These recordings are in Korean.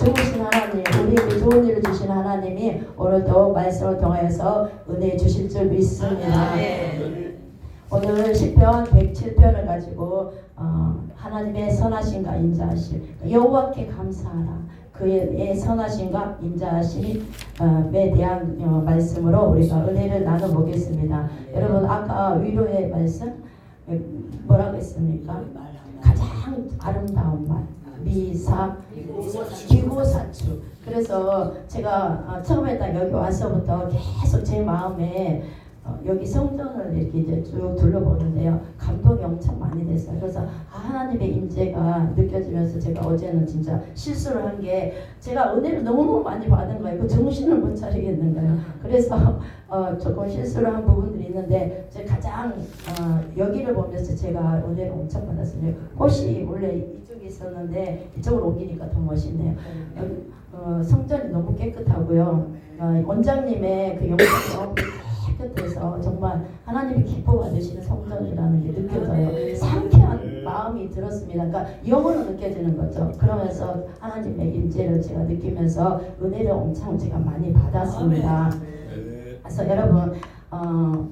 좋으신 하나님, 우리에게 좋은 일을 주신 하나님이 오늘도 말씀을 통하여서 은혜 주실 줄 믿습니다. 오늘 시편 107편을 가지고 어, 하나님의 선하심과 인자하심 여호와께 감사하라 그의 선하심과 인자하심에 대한 어, 말씀으로 우리가 은혜를 나눠보겠습니다. 여러분 아까 위로의 말씀 뭐라고 했습니까? 가장 아름다운 말 미사 기고사추 그래서 제가 어, 처음에 딱 여기 와서부터 계속 제 마음에 어, 여기 성전을 이렇게 이제 쭉 둘러보는데요. 감동이 엄청 많이 됐어요. 그래서 아, 하나님의 임재가 느껴지면서 제가 어제는 진짜 실수를 한 게 제가 은혜를 너무 많이 받은 거예요. 그 정신을 못 차리겠는 거예요. 그래서 어, 조금 실수를 한 부분들이 있는데 제가 가장 어, 여기를 보면서 제가 은혜를 엄청 받았어요. 꽃이 원래 있었는데 이쪽으로 옮기니까 더 멋있네요. 여기, 어, 성전이 너무 깨끗하고요. 어, 원장님의 그 너무 깨끗해서 정말 하나님이 기뻐 받으시는 성전이라는 게 느껴져요. 상쾌한 마음이 들었습니다. 그러니까 영으로 느껴지는 거죠. 그러면서 하나님의 임재를 제가 느끼면서 은혜를 엄청 제가 많이 받았습니다. 그래서 여러분 어,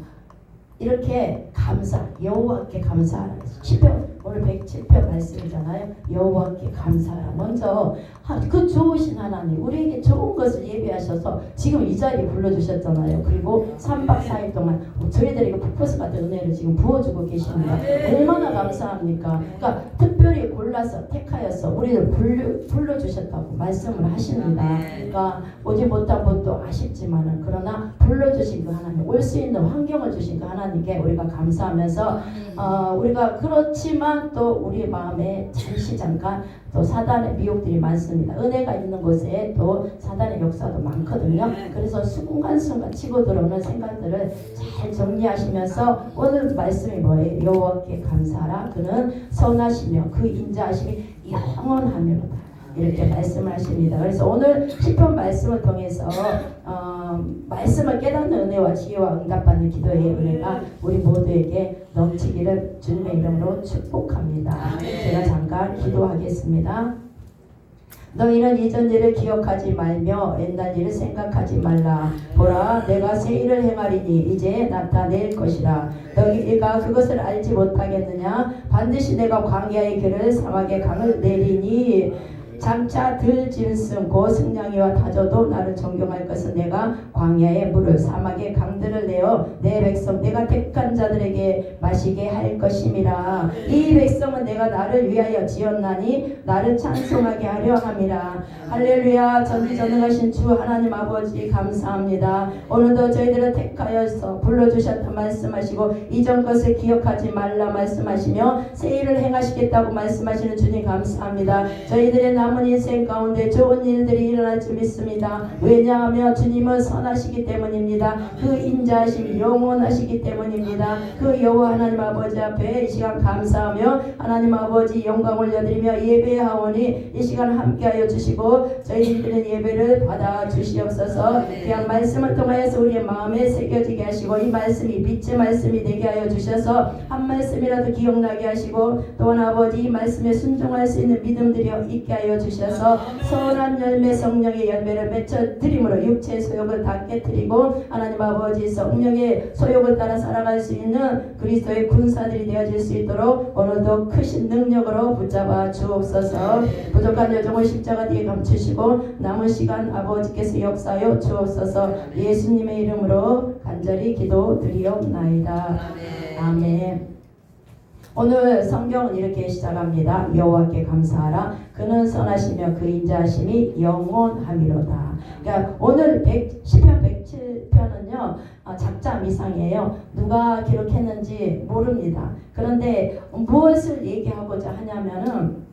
이렇게 감사 여호와께 감사하라. 시편 오늘 107편 말씀이잖아요. 여호와께 감사하라. 먼저 하- 그 좋으신 하나님 우리에게 좋은 것을 예비하셔서 지금 이 자리에 불러주셨잖아요. 그리고 3박 4일 동안 저희들에게 푸푸스 같은 은혜를 지금 부어주고 계십니다. 얼마나 감사합니까? 그러니까 특별히 골라서 택하여서 우리를 불러, 불러주셨다고 말씀을 하십니다. 그러니까 오지 못한 것도 아쉽지만은 그러나 불러주신 그 하나님 올 수 있는 환경을 주신 그 하나님께 우리가 감사하면서 어, 우리가 그렇지만 또 우리 마음에 잠시 잠깐 또 사단의 미혹들이 많습니다. 은혜가 있는 곳에 또 사단의 역사도 많거든요. 그래서 순간순간 치고 들어오는 생각들을 잘 정리하시면서 오늘 말씀이 뭐예요? 여호와께 감사하라. 그는 선하시며 그 인자하심이 영원하며로다. 이렇게 말씀하십니다. 그래서 오늘 시편 말씀을 통해서 어, 말씀을 깨닫는 은혜와 지혜와 응답받는 기도의 은혜가 우리 모두에게 넘치기를 주님의 이름으로 축복합니다. 제가 잠깐 기도하겠습니다. 너희는 이전 일을 기억하지 말며 옛날 일을 생각하지 말라. 보라, 내가 새 일을 행하리니 이제 나타낼 것이라. 너희가 그것을 알지 못하겠느냐? 반드시 내가 광야의 길을 사막의 강을 내리니 장차 들 짐승 고 승냥이와 다져도 나를 존경할 것은 내가 광야의 물을 사막의 강들을 내어 내 백성 내가 택한 자들에게 마시게 할 것임이라. 이 백성은 내가 나를 위하여 지었나니 나를 찬송하게 하려 함이라 할렐루야 전지전능하신 주 하나님 아버지 감사합니다 오늘도 저희들을 택하여서 불러주셨다 말씀하시고 이전 것을 기억하지 말라 말씀하시며 새 일을 행하시겠다고 말씀하시는 주님 감사합니다 저희들의 남은 인생 가운데 좋은 일들이 일어날 줄 믿습니다. 왜냐하면 주님은 선하시기 때문입니다. 그 인자하심이 영원하시기 때문입니다. 그 여호와 하나님 아버지 앞에 이 시간 감사하며 하나님 아버지 영광 올려드리며 예배하오니 이 시간 함께하여 주시고 저희들은 예배를 받아 주시옵소서. 그냥 말씀을 통하여서 우리의 마음에 새겨지게 하시고 이 말씀이 빛의 말씀이 되게 하여 주셔서 한 말씀이라도 기억나게 하시고 또한 아버지 이 말씀에 순종할 수 있는 믿음들이 있게 하여 주셔서 선한 열매 성령의 열매를 맺혀 드림으로 육체의 소욕을 다 깨뜨리고 하나님 아버지 성령의 소욕을 따라 살아갈 수 있는 그리스도의 군사들이 되어질 수 있도록 오늘도 크신 능력으로 붙잡아 주옵소서. 부족한 여정을 십자가 뒤에 감추 시고 남은 시간 아버지께서 역사하여 주옵소서 예수님의 이름으로 간절히 기도 드리옵나이다 아멘 오늘 성경은 이렇게 시작합니다. 여호와께 감사하라. 그는 선하시며 그 인자하심이 영원함이로다. 그러니까 오늘 100, 시편 107편은요. 어, 작자 미상이에요. 누가 기록했는지 모릅니다. 그런데 무엇을 얘기하고자 하냐면은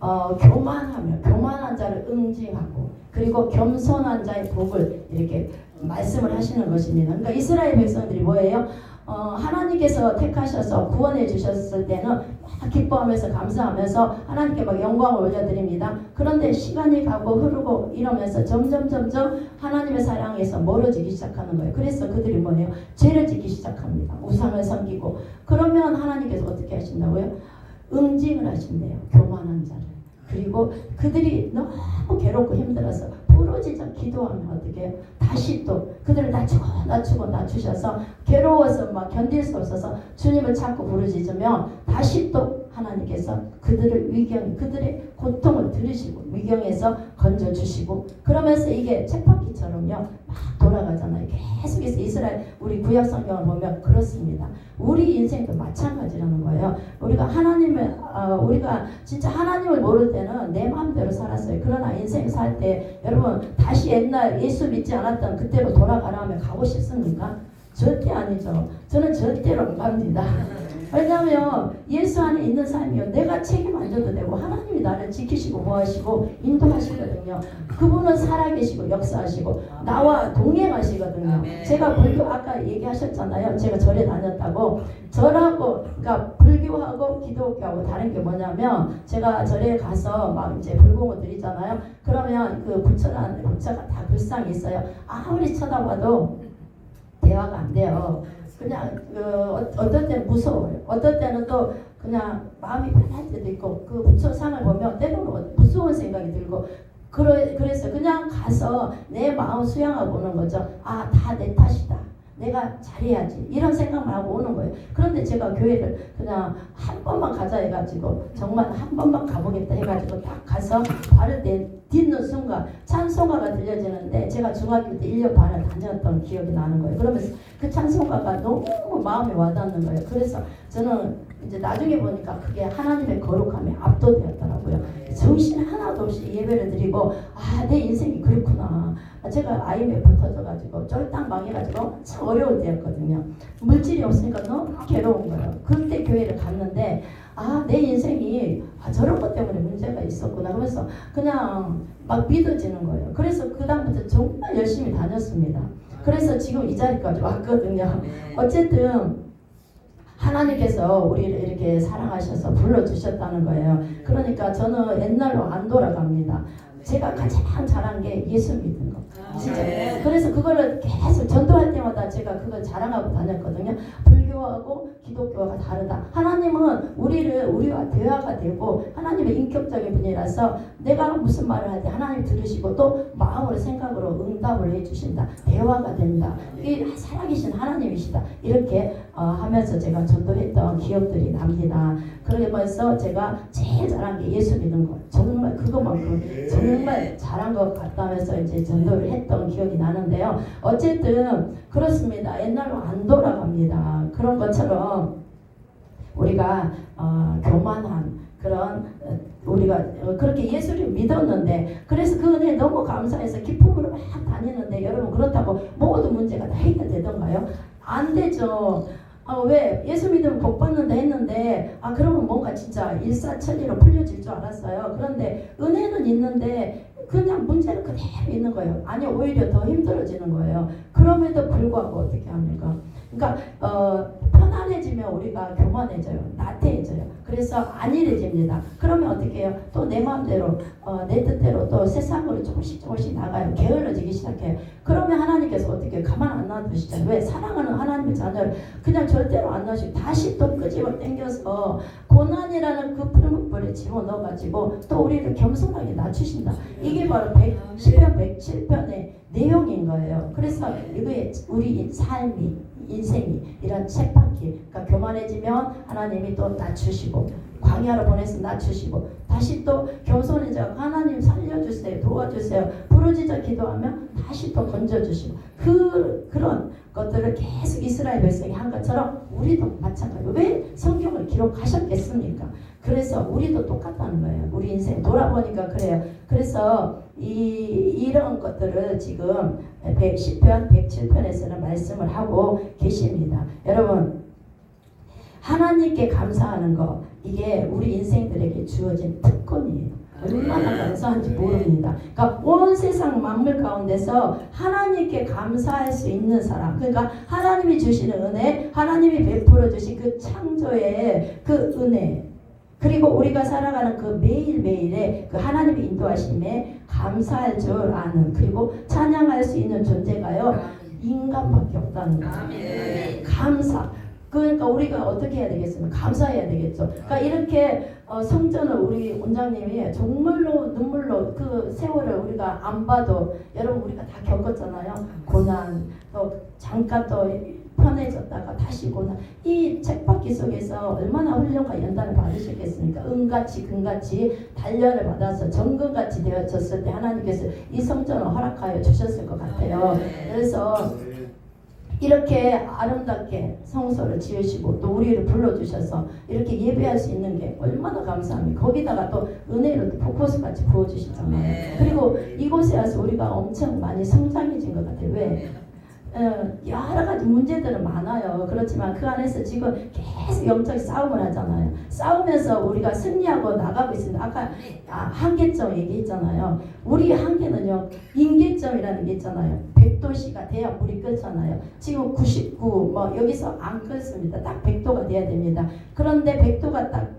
어, 교만하며 교만한 자를 응징하고 그리고 겸손한 자의 복을 이렇게 말씀을 하시는 것입니다. 그러니까 이스라엘 백성들이 뭐예요? 어, 하나님께서 택하셔서 구원해 주셨을 때는 막 기뻐하면서 감사하면서 하나님께 막 영광을 올려드립니다. 그런데 시간이 가고 흐르고 이러면서 점점 점점 하나님의 사랑에서 멀어지기 시작하는 거예요. 그래서 그들이 뭐예요? 죄를 짓기 시작합니다. 우상을 섬기고 그러면 하나님께서 어떻게 하신다고요? 응징을 하신대요. 교만한 자를. 그리고 그들이 너무 괴롭고 힘들어서 부러지자 기도하면 어떻게? 다시 또 그들을 낮추고 낮추고 낮추셔서 괴로워서 막 견딜 수 없어서 주님을 찾고 부르짖으면 다시 또 하나님께서 그들을 위경 그들의 고통을 들으시고 위경에서 건져 주시고 그러면서 이게 쳇바퀴처럼요 막 돌아가잖아요. 계속해서 이스라엘 우리 구약 성경을 보면 그렇습니다. 우리 인생도 마찬가지라는 거예요. 우리가 하나님을 어, 우리가 진짜 하나님을 모를 때는 내 마음대로 살았어요. 그러나 인생 살 때 여러분 다시 옛날 예수 믿지 않았던 그때로 돌아가라면 가고 싶습니까? 절대 아니죠. 저는 절대로 안 갑니다. 왜냐하면 예수 안에 있는 삶이요. 내가 책임 안 져도 되고 하나님이 나를 지키시고 보호하시고 인도하시거든요. 그분은 살아계시고 역사하시고 나와 동행하시거든요. 제가 불교 아까 얘기하셨잖아요. 제가 절에 다녔다고 절하고 그러니까 불교하고 기독교하고 다른 게 뭐냐면 제가 절에 가서 막 이제 불공을 드리잖아요. 그러면 그 부처란 부처가 다 글상이 있어요. 아무리 쳐다봐도 대화가 안 돼요. 그냥 그 어- 어떨 때는 무서워요. 어떨 때는 또 그냥 마음이 편할 때도 있고 그 부처상을 보면 때로는 무서운 생각이 들고 그래, 그래서 그냥 가서 내 마음 수양하고 오는 거죠. 아, 다 내 탓이다. 내가 잘해야지. 이런 생각만 하고 오는 거예요. 그런데 제가 교회를 그냥 한 번만 가자 해가지고 정말 한 번만 가보겠다 해가지고 딱 가서 발을 내 딛는 순간 찬송가가 들려지는데 제가 중학교 때 1년 반을 다녔던 기억이 나는 거예요. 그러면서 그 찬송가가 너무 마음에 와닿는 거예요. 그래서 저는 이제 나중에 보니까 그게 하나님의 거룩함에 압도되었더라고요. 정신 하나도 없이 예배를 드리고 아 내 인생이 그렇구나. 아, 제가 IMF 터져가지고 쫄딱 망해가지고 참 어려울 때였거든요. 물질이 없으니까 너무 괴로운 거예요. 그때 교회를 갔는데 아 내 인생이 아, 저런 것 때문에 문제가 있었구나. 그러면서 그냥 막 믿어지는 거예요. 그래서 그 다음부터 정말 열심히 다녔습니다. 그래서 지금 이 자리까지 왔거든요. 어쨌든 하나님께서 우리를 이렇게 사랑하셔서 불러주셨다는 거예요. 그러니까 저는 옛날로 안 돌아갑니다. 제가 가장 잘한 게 예수 믿는 거. 진짜. 그래서 그거를 계속 전도할 때마다 제가 그걸 자랑하고 다녔거든요. 불교하고 기독교가 다르다. 하나님은 우리를 우리와 대화가 되고 하나님의 인격적인 분이라서 내가 무슨 말을 할 때 하나님 들으시고 또 마음으로 생각으로 응답을 해주신다. 대화가 된다. 이 살아계신 하나님이시다. 이렇게 어, 하면서 제가 전도했던 기억들이 납니다. 그러면서 제가 제일 잘한 게 예수 믿는 것. 정말 그것만큼 정말 잘한 것 같다면서 이제 전도를 했던 기억이 나는데요. 어쨌든 그렇습니다. 옛날로 안 돌아갑니다. 그런 것처럼 우리가 어, 교만한 그런 어, 우리가 어, 그렇게 예수를 믿었는데 그래서 그 은혜 너무 감사해서 기쁨으로 막 다니는데 여러분 그렇다고 모든 문제가 다 해결되던가요? 안 되죠. 아, 왜 예수 믿으면 복 받는다 했는데 아 그러면 뭔가 진짜 일사천리로 풀려질 줄 알았어요. 그런데 은혜는 있는데 그냥 문제는 그대로 있는 거예요. 아니 오히려 더 힘들어지는 거예요. 그럼에도 불구하고 어떻게 합니까? 그러니까 어, 편안해지면 우리가 교만해져요. 나태해져요. 그래서 안일해집니다. 그러면 어떻게 해요? 또 내 마음대로 어, 내 뜻대로 또 세상으로 조금씩 조금씩 나가요. 게을러지기 시작해요. 그러면 하나님께서 어떻게? 가만 안 놔두시잖아요. 왜? 사랑하는 하나님의 자녀를 그냥 절대로 안 놔주시고 다시 또 끄집어 당겨서 고난이라는 그 풀무불에 집어넣어가지고 또 우리를 겸손하게 낮추신다. 이게 바로 100, 10편 107편의 내용인 거예요. 그래서 이거에 우리 삶이 인생이 이런 쳇바퀴 그러니까 교만해지면 하나님이 또 낮추시고 광야로 보내서 낮추시고 다시 또 겸손해져 하나님 살려주세요 도와주세요 부르짖어 기도하면 다시 또 건져주시고 그 그런 것들을 계속 이스라엘 백성이 한 것처럼 우리도 마찬가지로 왜 성경을 기록하셨겠습니까? 그래서 우리도 똑같다는 거예요. 우리 인생 돌아보니까 그래요. 그래서 이 이런 것들을 지금 110편, 107편에서는 말씀을 하고 계십니다. 여러분 하나님께 감사하는 거 이게 우리 인생들에게 주어진 특권이에요. 얼마나 감사한지 모릅니다. 그러니까 온 세상 만물 가운데서 하나님께 감사할 수 있는 사람, 그러니까 하나님이 주시는 은혜, 하나님이 베풀어 주신 그 창조의 그 은혜, 그리고 우리가 살아가는 그 매일매일의 그 하나님의 인도하심에 감사할 줄 아는 그리고 찬양할 수 있는 존재가요 인간밖에 없다는 거예요. 감사. 그러니까 우리가 어떻게 해야 되겠습니까? 감사해야 되겠죠. 그러니까 이렇게 어, 성전을 우리 원장님이 정말로 눈물로 그 세월을 우리가 안 봐도 여러분 우리가 다 겪었잖아요. 고난 또 잠깐 또 편해졌다가 다시 고난 이 책받기 속에서 얼마나 훈련과 연단을 받으셨겠습니까? 은같이 금같이 단련을 받아서 정금같이 되어졌을 때 하나님께서 이 성전을 허락하여 주셨을 것 같아요. 그래서 이렇게 아름답게 성소를 지으시고 또 우리를 불러주셔서 이렇게 예배할 수 있는 게 얼마나 감사합니까? 거기다가 또 은혜를 또 폭포수같이 부어주시잖아요. 그리고 이곳에 와서 우리가 엄청 많이 성장해진 것 같아요. 왜? 어, 여러 가지 문제들은 많아요. 그렇지만 그 안에서 지금 계속 영적 싸움을 하잖아요. 싸우면서 우리가 승리하고 나가고 있습니다. 아까 아, 한계점 얘기했잖아요. 우리 한계는요, 인계점이라는 게 있잖아요. 100도씨가 돼야 물이 끓잖아요. 지금 99, 뭐 여기서 안 끓습니다. 딱 100도가 돼야 됩니다. 그런데 100도가 딱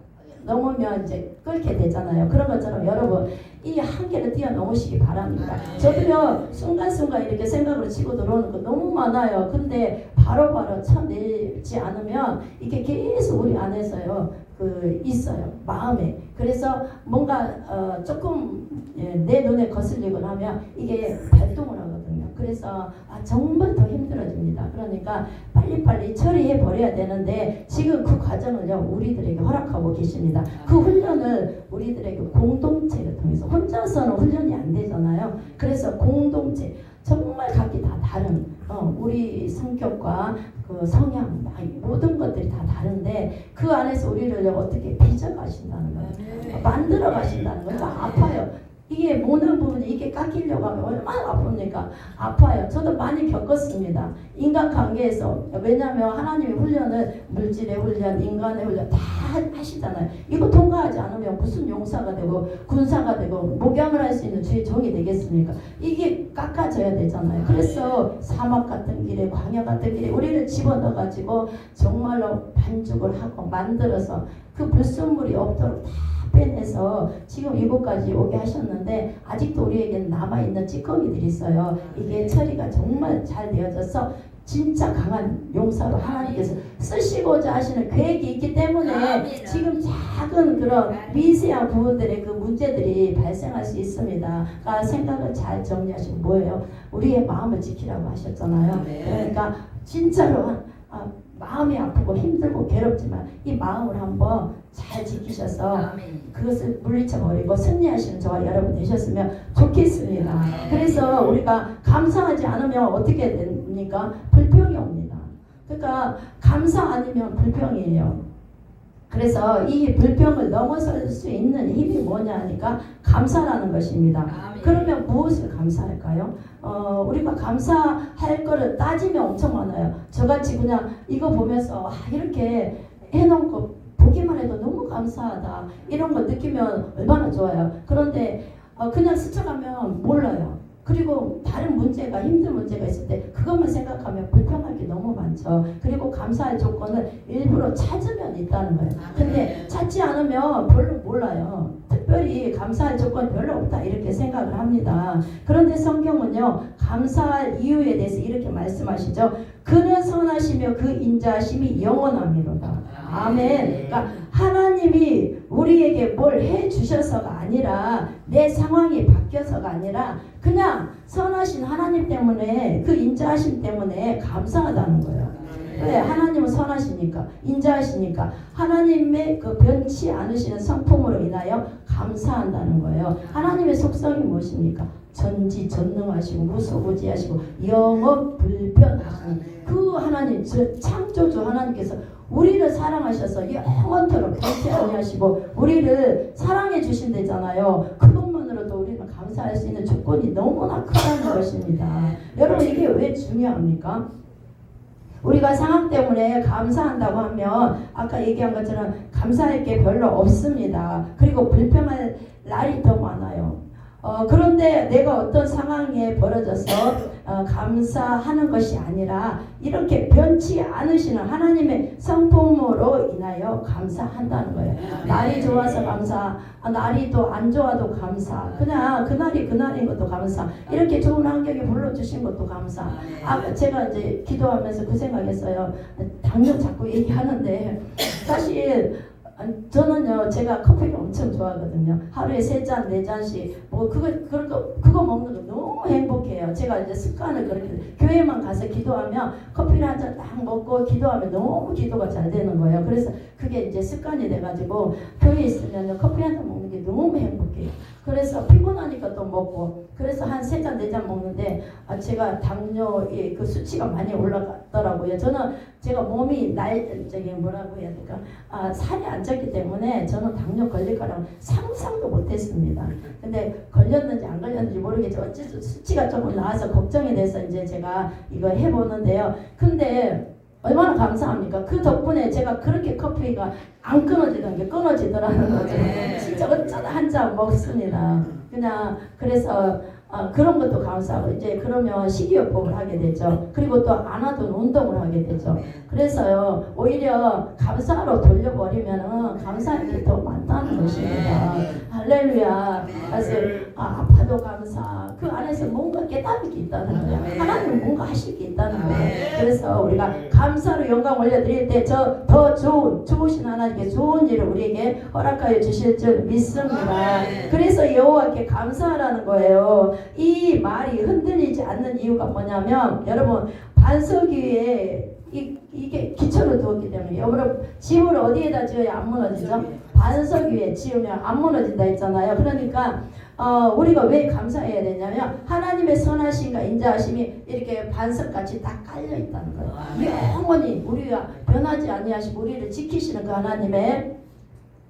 넘으면 이제 끓게 되잖아요. 그런 것처럼 여러분 이 한계를 뛰어넘으시기 바랍니다. 저도요 순간순간 이렇게 생각으로 치고 들어오는 거 너무 많아요. 근데 바로바로 쳐내지 않으면 이게 계속 우리 안에서요 그 있어요 마음에. 그래서 뭔가 어, 조금 예, 내 눈에 거슬리거나 하면 이게 발동을 하거든요. 그래서 아, 정말 더 힘들어집니다. 그러니까 빨리빨리 처리해 버려야 되는데 지금 그 과정을요 우리들에게 허락하고 계십니다. 그 훈련을 우리들에게 공동체를 통해서 혼자서는 훈련이 안 되잖아요. 그래서 공동체 정말 각기 다 다른 어, 우리 성격과 그 성향 막 모든 것들이 다 다른데 그 안에서 우리를 어떻게 빚어 가신다는 거예요. 만들어 가신다는 거예요. 아파요. 이게 모든 부분이 이게 깎이려고 하면 얼마나 아픕니까? 아파요. 저도 많이 겪었습니다. 인간관계에서 왜냐하면 하나님의 훈련을 물질의 훈련, 인간의 훈련 다 하시잖아요. 이거 통과하지 않으면 무슨 용사가 되고 군사가 되고 목양을 할 수 있는 주의 종이 되겠습니까? 이게 깎아져야 되잖아요. 그래서 사막 같은 길에 광야 같은 길에 우리를 집어넣어 가지고 정말로 반죽을 하고 만들어서 그 불순물이 없도록 다 빼내서 지금 이곳까지 오게 하셨는데 아직도 우리에게는 남아있는 찌꺼기들이 있어요. 이게 처리가 정말 잘 되어져서 진짜 강한 용사로 하나님께서 쓰시고자 하시는 계획이 있기 때문에 지금 작은 그런 미세한 부분들의 그 문제들이 발생할 수 있습니다. 그러니까 생각을 잘 정리하시고 뭐예요? 우리의 마음을 지키라고 하셨잖아요. 그러니까 진짜로 아, 마음이 아프고 힘들고 괴롭지만 이 마음을 한번 잘 지키셔서 그것을 물리쳐 버리고 승리하시는 저와 여러분 되셨으면 좋겠습니다. 그래서 우리가 감사하지 않으면 어떻게 됩니까? 불평이 옵니다. 그러니까 감사 아니면 불평이에요. 그래서 이 불평을 넘어설 수 있는 힘이 뭐냐 하니까 감사라는 것입니다. 그러면 무엇을 감사할까요? 어, 우리가 감사할 거를 따지면 엄청 많아요. 저같이 그냥 이거 보면서 아, 이렇게 해놓은 거 보기만 해도 너무 감사하다. 이런 거 느끼면 얼마나 좋아요. 그런데 어, 그냥 스쳐가면 몰라요. 그리고 다른 문제가 힘든 문제가 있을 때 그것만 생각하면 불평할 게 너무 많죠. 그리고 감사할 조건을 일부러 찾으면 있다는 거예요. 근데 찾지 않으면 별로 몰라요. 특별히 감사할 조건이 별로 없다 이렇게 생각을 합니다. 그런데 성경은요 감사할 이유에 대해서 이렇게 말씀하시죠. 그는 선하시며 그 인자하심이 영원함이로다. 아멘. 그러니까 하나님이 우리에게 뭘 해 주셔서가 아니라 내 상황이 바뀌어서가 아니라 그냥 선하신 하나님 때문에 그 인자하심 때문에 감사하다는 거예요. 왜? 하나님은 선하시니까, 인자하시니까, 하나님의 그 변치 않으시는 성품으로 인하여 감사한다는 거예요. 하나님의 속성이 무엇입니까? 전지 전능하시고 무소부지하시고 영업 불변하시는 그 하나님, 저 창조주 하나님께서 우리를 사랑하셔서 영원토록 변치 아니하시고 우리를 사랑해 주신다잖아요. 그것만으로도 우리는 감사할 수 있는 조건이 너무나 크다는 것입니다. 여러분 이게 왜 중요합니까? 우리가 상황 때문에 감사한다고 하면 아까 얘기한 것처럼 감사할 게 별로 없습니다. 그리고 불평할 날이 더 많아요. 어, 그런데 내가 어떤 상황에 벌어져서 어, 감사하는 것이 아니라 이렇게 변치 않으시는 하나님의 성품으로 인하여 감사한다는 거예요. 날이 좋아서 감사, 아, 날이 또 안 좋아도 감사, 그냥 그날이 그날인 것도 감사, 이렇게 좋은 환경에 불러주신 것도 감사. 아, 제가 이제 기도하면서 그 생각했어요. 당뇨 자꾸 얘기하는데 사실 저는 요 제가 커피를 엄청 좋아하거든요. 하루에 세 잔 네 잔씩 뭐 그거 그거 그거 먹는 거 너무 행복해요. 제가 이제 습관을 그렇게 교회만 가서 기도하면 커피를 한 잔 딱 먹고 기도하면 너무 기도가 잘 되는 거예요. 그래서 그게 이제 습관이 돼가지고 교회에 있으면 커피 한 잔 먹는 게 너무 행복해요. 그래서 피곤하니까 또 먹고 그래서 한 세 잔 네 잔 먹는데 아 제가 당뇨의 그 수치가 많이 올라갔더라고요. 저는 제가 몸이 날 저기 뭐라고 해야 될까 아 살이 안 쪘기 때문에 저는 당뇨 걸릴 거라고 상상도 못했습니다. 근데 걸렸는지 안 걸렸는지 모르겠지만 어쨌든 수치가 조금 나와서 걱정이 돼서 이제 제가 이거 해보는데요. 근데 얼마나 감사합니까? 그 덕분에 제가 그렇게 커피가 안 끊어지던 게 끊어지더라는 거죠. 진짜 어쩌다 한잔 먹습니다. 그냥 그래서 아, 그런 것도 감사하고 이제 그러면 식이요법을 하게 되죠. 그리고 또 안 하던 운동을 하게 되죠. 그래서요 오히려 감사로 돌려버리면은 감사할 게더 많다는 것입니다. 할렐루야. 그래서 아, 아파도 감사. 그 안에서 뭔가 깨달을 게 있다는 거예요. 하나님 뭔가 하실 게 있다는 거예요. 그래서 우리가 감사로 영광 올려드릴 때 저 더 좋은 좋으신 하나님께 좋은 일을 우리에게 허락하여 주실 줄 믿습니다. 그래서 여호와께 감사하라는 거예요. 이 말이 흔들리지 않는 이유가 뭐냐면 여러분 반석 위에 이, 이게 기초를 두었기 때문에 여러분 집을 어디에다 지어야 안 무너지죠? 반석 위에 지으면 안 무너진다 했잖아요. 그러니까 어, 우리가 왜 감사해야 되냐면 하나님의 선하심과 인자하심이 이렇게 반석같이 딱 깔려 있다는 거예요. 영원히 우리가 변하지 아니하시고 우리를 지키시는 그 하나님의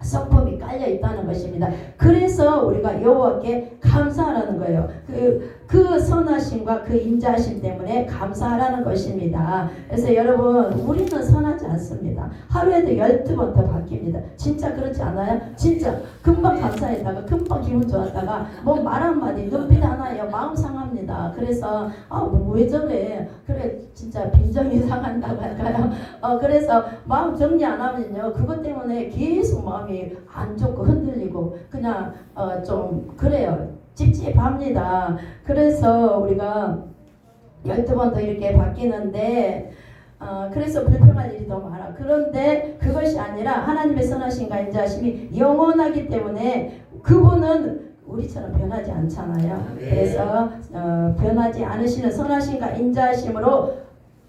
성품이 깔려 있다는 것입니다. 그래서 우리가 여호와께 감사하라는 거예요. 그, 그 선하심과 그 인자하심 때문에 감사하라는 것입니다. 그래서 여러분 우리는 선하지 않습니다. 하루에도 열두 번더 바뀝니다. 진짜 그렇지 않아요? 진짜 금방 감사했다가 금방 기분 좋았다가 뭐 말 한마디 눈빛 하나에 마음 상합니다. 그래서 아왜 저래? 그래 진짜 빈정이 상한다고 할까요? 어 그래서 마음 정리 안 하면요 그것 때문에 계속 마음이 안 좋고 흔들리고 그냥 어 좀 그래요 찝찝합니다. 그래서 우리가 열두 번 더 이렇게 바뀌는데 어, 그래서 불평할 일이 더 많아. 그런데 그것이 아니라 하나님의 선하신가 인자하심이 영원하기 때문에 그분은 우리처럼 변하지 않잖아요. 그래서 어, 변하지 않으시는 선하신가 인자하심으로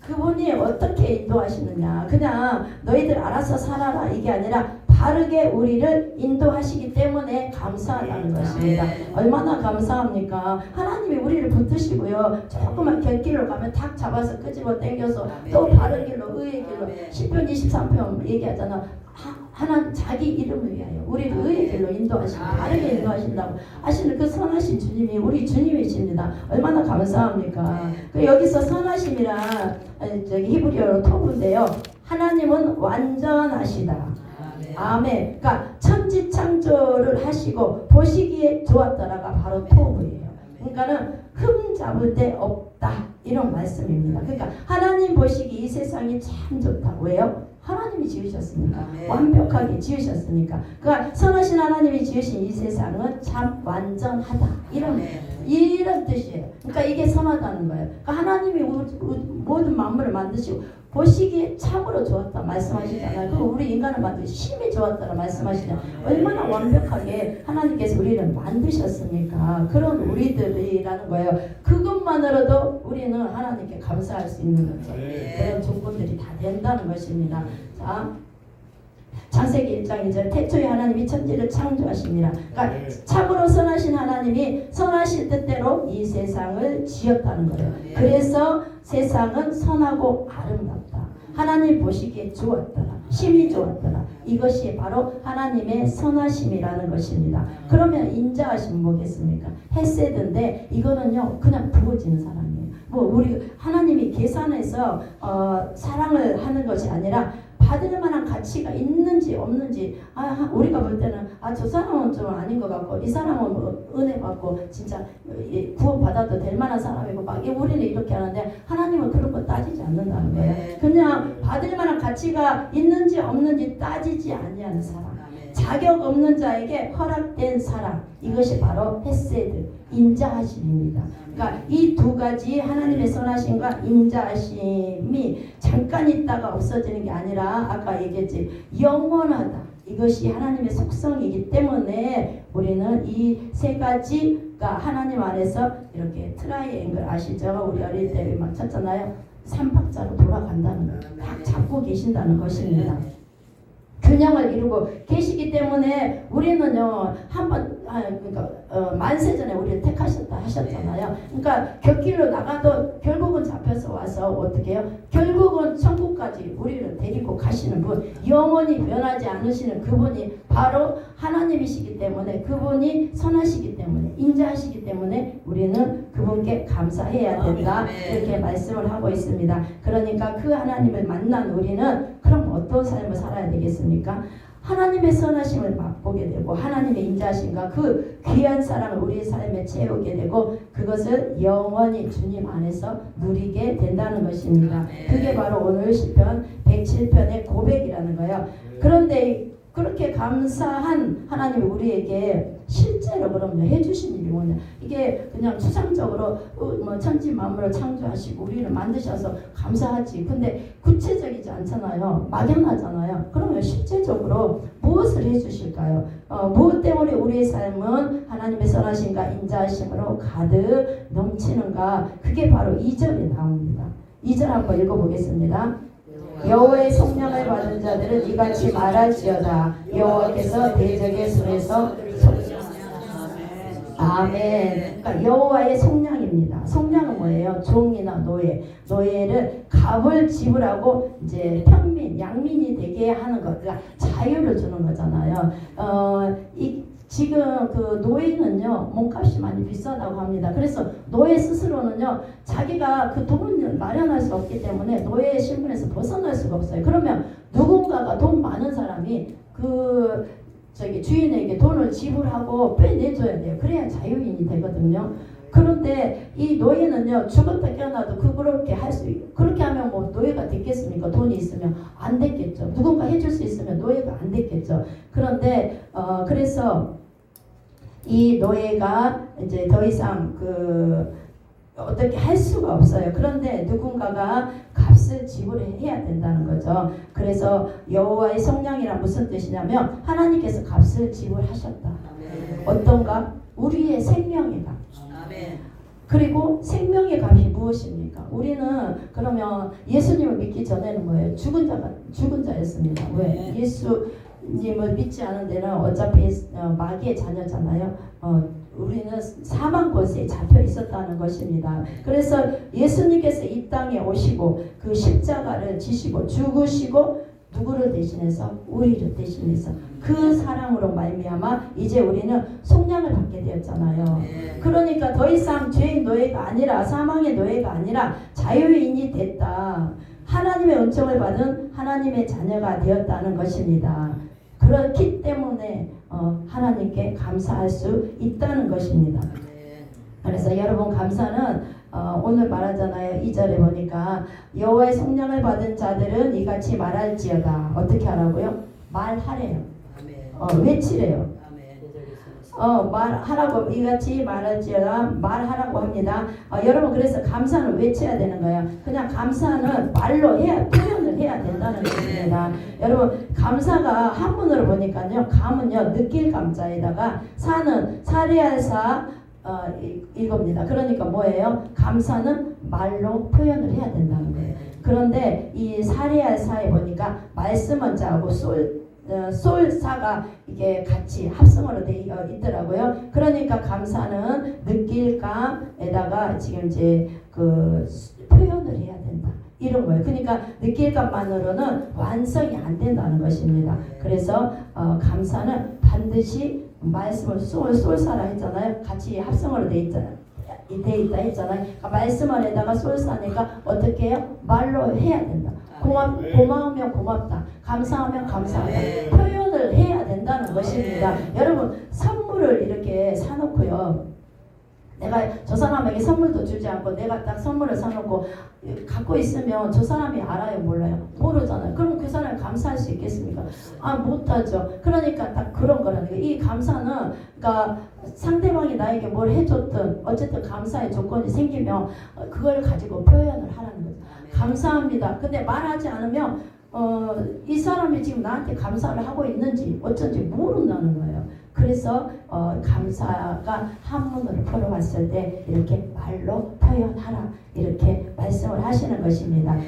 그분이 어떻게 인도하시느냐. 그냥 너희들 알아서 살아라 이게 아니라 바르게 우리를 인도하시기 때문에 감사하다는 것입니다. 얼마나 감사합니까? 하나님이 우리를 붙드시고요. 조그만 곁길로 가면 탁 잡아서 끄집어 당겨서 또 바른 길로 의의 길로 10편 23편 얘기하잖아. 하, 하나님 자기 이름을 위하여 우리를 의의 길로 인도하시고 바르게 인도하신다고 하시는 그 선하신 주님이 우리 주님이십니다. 얼마나 감사합니까? 그 여기서 선하심이란 저기 히브리어로 토브인데요. 하나님은 완전하시다. 아멘. 그러니까 천지 창조를 하시고 보시기에 좋았더라가 바로 토브예요. 그러니까는 흠 잡을 데 없다 이런 말씀입니다. 그러니까 하나님 보시기 이 세상이 참 좋다. 왜요? 하나님이 지으셨으니까 완벽하게 지으셨으니까. 그러니까 선하신 하나님이 지으신 이 세상은 참 완전하다 이런 이런 뜻이에요. 그러니까 이게 선하다는 거예요. 그러니까 하나님이 모든 만물을 만드시고 보시기에 참으로 좋았다 말씀하시잖아요. 그리고 우리 인간을 만드시 심히 좋았다라 말씀하시잖아요. 얼마나 완벽하게 하나님께서 우리를 만드셨습니까? 그런 우리들이라는 거예요. 그것만으로도 우리는 하나님께 감사할 수 있는 거죠. 그런 조건들이 다 된다는 것입니다. 자, 창세기 1장 2절 태초에 하나님이 천지를 창조하십니다. 그러니까 참으로 선하신 하나님이 선하실 뜻대로 이 세상을 지었다는 거예요. 그래서 세상은 선하고 아름답다. 하나님 보시기에 좋았더라. 심히 좋았더라. 이것이 바로 하나님의 선하심이라는 것입니다. 그러면 인자하심 뭐겠습니까? 헤세드인데 이거는요 그냥 부어지는 사랑이에요. 뭐 우리 하나님이 계산해서 어, 사랑을 하는 것이 아니라 받을 만한 가치가 있는지 없는지 아 우리가 볼 때는 아 저 사람은 좀 아닌 것 같고 이 사람은 뭐 은혜 받고 진짜 구원 받아도 될 만한 사람이고 막 이- 우리는 이렇게 하는데 하나님은 그런 거 따지지 않는다는 거예요. 그냥 받을 만한 가치가 있는지 없는지 따지지 아니하는 사람. 자격 없는 자에게 허락된 사랑 이것이 바로 헤세드 인자하심입니다. 그러니까 이 두 가지 하나님의 선하심과 인자하심이 잠깐 있다가 없어지는 게 아니라 아까 얘기했지 영원하다 이것이 하나님의 속성이기 때문에 우리는 이 세 가지가 하나님 안에서 이렇게 트라이앵글 아시죠? 우리 어릴 때 막 쳤잖아요. 삼박자로 돌아간다는 거. 딱 잡고 계신다는 것입니다. 균형을 이루고 계시기 때문에 우리는요 한번 아, 그러니까 어, 만세 전에 우리를 택하셨다 하셨잖아요. 그러니까 곁길로 나가도 결국은 잡혀서 와서 어떻게 해요? 결국은 천국까지 우리를 데리고 가시는 분, 영원히 변하지 않으시는 그분이 바로 하나님이시기 때문에 그분이 선하시기 때문에 인자하시기 때문에 우리는 그분께 감사해야 된다 이렇게 말씀을 하고 있습니다. 그러니까 그 하나님을 만난 우리는 어떤 삶을 살아야 되겠습니까? 하나님의 선하심을 맛보게 되고 하나님의 인자하심과 그 귀한 사랑을 우리의 삶에 채우게 되고 그것을 영원히 주님 안에서 누리게 된다는 것입니다. 그게 바로 오늘 시편 107편의 고백이라는 거예요. 그런데 그렇게 감사한 하나님이 우리에게 실제로 그럼요 해주신 일이 뭐냐 이게 그냥 추상적으로 어, 뭐 천지 만물을 창조하시고 우리를 만드셔서 감사하지. 근데 구체적이지 않잖아요. 막연하잖아요. 그러면 실제적으로 무엇을 해주실까요? 어, 무엇 때문에 우리의 삶은 하나님의 선하심과 인자하심으로 가득 넘치는가? 그게 바로 2절에 나옵니다. 2절 한번 읽어보겠습니다. 여호와의 속량을 받은 자들은 이같이 말할지어다. 여호와께서 대적의 손에서 아멘. 그러니까 여호와의 속량입니다. 속량은 뭐예요? 종이나 노예. 노예를 갑을 지불하고 이제 평민, 양민이 되게 하는 것. 그러니까 자유를 주는 거잖아요. 어, 이 지금 그 노예는요 몸값이 많이 비싸다고 합니다. 그래서 노예 스스로는요 자기가 그 돈을 마련할 수 없기 때문에 노예의 신분에서 벗어날 수가 없어요. 그러면 누군가가 돈 많은 사람이 그 저기 주인에게 돈을 지불하고 빼내줘야 돼요. 그래야 자유인이 되거든요. 그런데 이 노예는요 죽었다 깨어나도 그 그렇게 할수 그렇게 하면 뭐 노예가 됐겠습니까? 돈이 있으면 안 됐겠죠. 누군가 해줄 수 있으면 노예가 안 됐겠죠. 그런데 어 그래서 이 노예가 이제 더 이상 그 어떻게 할 수가 없어요. 그런데 누군가가 값을 지불해야 된다는 거죠. 그래서 여호와의 성량이란 무슨 뜻이냐면 하나님께서 값을 지불하셨다. 어떤 가? 우리의 생명의 값. 그리고 생명의 값이 무엇입니까? 우리는 그러면 예수님을 믿기 전에는 뭐예요? 죽은 자가 죽은 자였습니다. 왜? 예수님을 믿지 않은 데는 어차피 어, 마귀의 자녀잖아요. 어, 우리는 사망 권세에 잡혀 있었다는 것입니다. 그래서 예수님께서 이 땅에 오시고 그 십자가를 지시고 죽으시고 누구를 대신해서 우리를 대신해서 그 사랑으로 말미암아 이제 우리는 속량을 받게 되었잖아요. 그러니까 더 이상 죄의 노예가 아니라 사망의 노예가 아니라 자유인이 됐다. 하나님의 은총을 받은 하나님의 자녀가 되었다는 것입니다. 그렇기 때문에 어, 하나님께 감사할 수 있다는 것입니다. 그래서 여러분 감사는 어, 오늘 말하잖아요. 2절에 보니까 여호와의 성령을 받은 자들은 이같이 말할지어다. 어떻게 하라고요? 말하래요. 어, 외치래요. 어, 말하라고 이같이 말할지어다 말하라고 합니다. 어, 여러분 그래서 감사는 외쳐야 되는 거예요. 그냥 감사는 말로 해야 표현을 해야 된다는 것입니다. 여러분 감사가 한문으로 보니까요. 감은요 느낄 감자에다가 사는 사리알사 어, 이, 이겁니다. 그러니까 뭐예요? 감사는 말로 표현을 해야 된다는 거예요. 그런데 이 사리알사에 보니까 말씀은 자하고 솔 어, 솔사가 이게 같이 합성어로 돼 어, 있더라고요. 그러니까 감사는 느낄감에다가 지금 이제 그 표현을 해야 된다. 이런 거예요. 그러니까 느낄감만으로는 완성이 안 된다는 것입니다. 그래서 어, 감사는 반드시 말씀을 솔, 솔사라 했잖아요. 같이 합성어로 돼 있잖아요. 돼 있다 했잖아요. 그러니까 말씀 안에다가 솔사니까 어떻게 해요? 말로 해야 된다. 고맙, 고마우면 고맙다. 감사하면 감사하다. 표현을 해야 된다는 것입니다. 여러분 선물을 이렇게 사놓고요. 내가 저 사람에게 선물도 주지 않고 내가 딱 선물을 사놓고 갖고 있으면 저 사람이 알아요 몰라요? 모르잖아요. 그럼 그 사람이 감사할 수 있겠습니까? 아 못하죠. 그러니까 딱 그런 거라는 거예요. 이 감사는 그러니까 상대방이 나에게 뭘 해줬든 어쨌든 감사의 조건이 생기면 그걸 가지고 표현을 하라는 거죠. 감사합니다. 근데 말하지 않으면 어, 어, 이 사람이 지금 나한테 감사를 하고 있는지 어쩐지 모른다는 거예요. 그래서 어, 감사가 한문으로 풀어봤을 때 이렇게 말로 표현하라 이렇게 말씀을 하시는 것입니다.